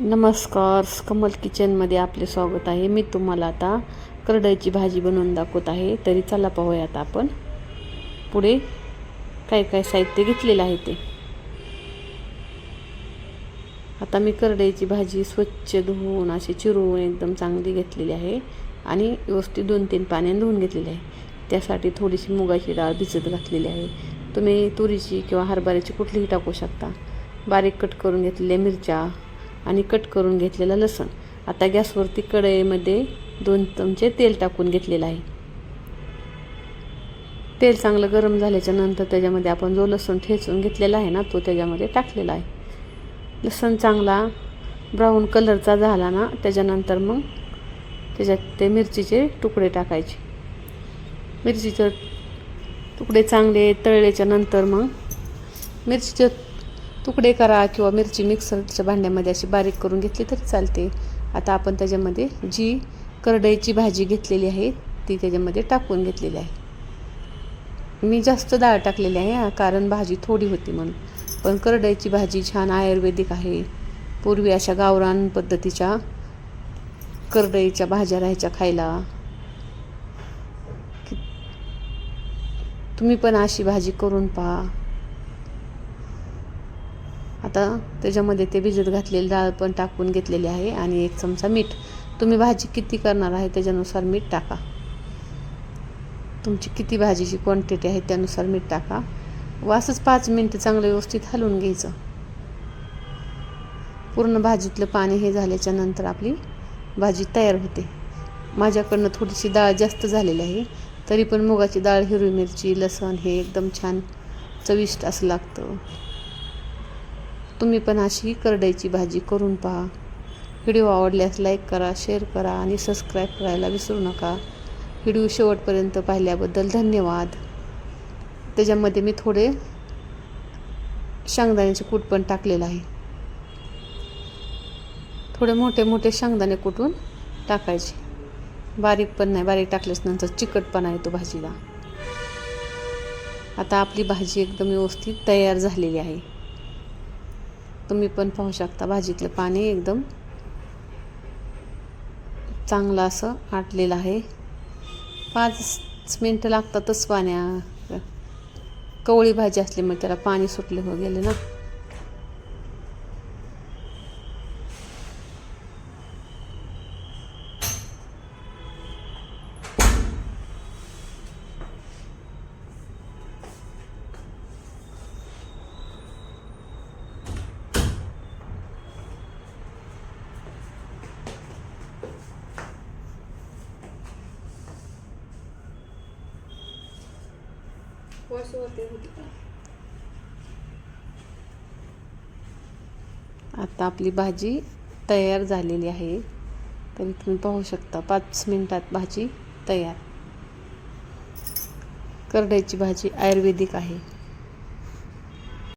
नमस्कार कमल किचनमध्ये आपले स्वागत आहे. मी तुम्हाला आता करडईची भाजी बनवून दाखवत आहे. तरी चला पाहूयात आपण. पुढे काय काय साहित्य घेतलेलं आहे ते. आता मी करडईची भाजी स्वच्छ धुवून अशी चिरवून एकदम चांगली घेतलेली आहे आणि व्यवस्थित दोन तीन पाण्याने धुवून घेतलेली आहे. त्यासाठी थोडीशी मुगाची डाळ भिजत घातलेली आहे. तुम्ही तुरीची किंवा हरभऱ्याची कुठलीही टाकू शकता. बारीक कट करून घेतलेल्या मिरच्या आणि कट करून घेतलेलं लसण. आता गॅसवरती कढईमध्ये दोन चमचे तेल टाकून घेतलेलं आहे. तेल चांगलं गरम झाल्याच्यानंतर त्याच्यामध्ये आपण जो लसूण ठेचून घेतलेला आहे ना तो त्याच्यामध्ये टाकलेला आहे. लसूण चांगला ब्राऊन कलरचा झाला ना त्याच्यानंतर मग त्याच्यात ते मिरचीचे तुकडे टाकायचे. मिरचीचे तुकडे चांगले तळल्याच्या नंतर मग मिरचीचे तुकडे करा किंवा मिरची मिक्सरच्या भांड्यामध्ये अशी बारीक करून घेतली तरी चालते. आता आपण त्याच्यामध्ये जी करडईची भाजी घेतलेली आहे ती त्याच्यामध्ये टाकून घेतलेली आहे. मी जास्त डाळ टाकलेली आहे कारण भाजी थोडी होती म्हणून. पण करडईची भाजी छान आयुर्वेदिक आहे. पूर्वी अशा गावरान पद्धतीच्या करडईच्या भाज्या राहायच्या खायला. तुम्ही पण अशी भाजी करून पहा. आता त्याच्यामध्ये ते भिजत घातलेली डाळ पण टाकून घेतलेली आहे आणि एक चमचा मीठ. तुम्ही भाजी किती करणार आहे त्याच्यानुसार मीठ टाका. तुमची किती भाजीची क्वांटिटी आहे त्यानुसार मीठ टाका. व असंच पाच मिनटं चांगलं व्यवस्थित हलवून घ्यायचं. पूर्ण भाजीतलं पाणी हे झाल्याच्यानंतर आपली भाजी तयार होते. माझ्याकडनं थोडीशी डाळ जास्त झालेली आहे तरी पण मुगाची डाळ हिरवी मिरची लसण हे एकदम छान चविष्ट असं लागतं. तुम्ही पण अशी करडईची भाजी करून पहा. व्हिडिओ आवडल्यास लाईक करा शेअर करा आणि सबस्क्राईब करायला विसरू नका. व्हिडिओ शेवटपर्यंत पाहिल्याबद्दल धन्यवाद. त्याच्यामध्ये मी थोडे शेंगदाण्याचे कूट पण टाकलेलं आहे. थोडे मोठे मोठे शेंगदाणे कुटून टाकायचे. बारीक पण नाही बारीक टाकल्यास नंतर चिकटपणा येतो भाजीला. आता आपली भाजी एकदम व्यवस्थित तयार झालेली आहे. तुम्ही पण पाहू शकता भाजीतलं पाणी एकदम चांगलं असं आटलेलं आहे. पाच मिनटं लागतातच पाण्या. कवळी भाजी असल्यामुळे त्याला पाणी सुटले हो गेले ना. आता आपली भाजी तयार झालेली आहे. तरी तुम्ही पाहू शकता पाच मिनटात भाजी तयार. करड्याची भाजी आयुर्वेदिक आहे.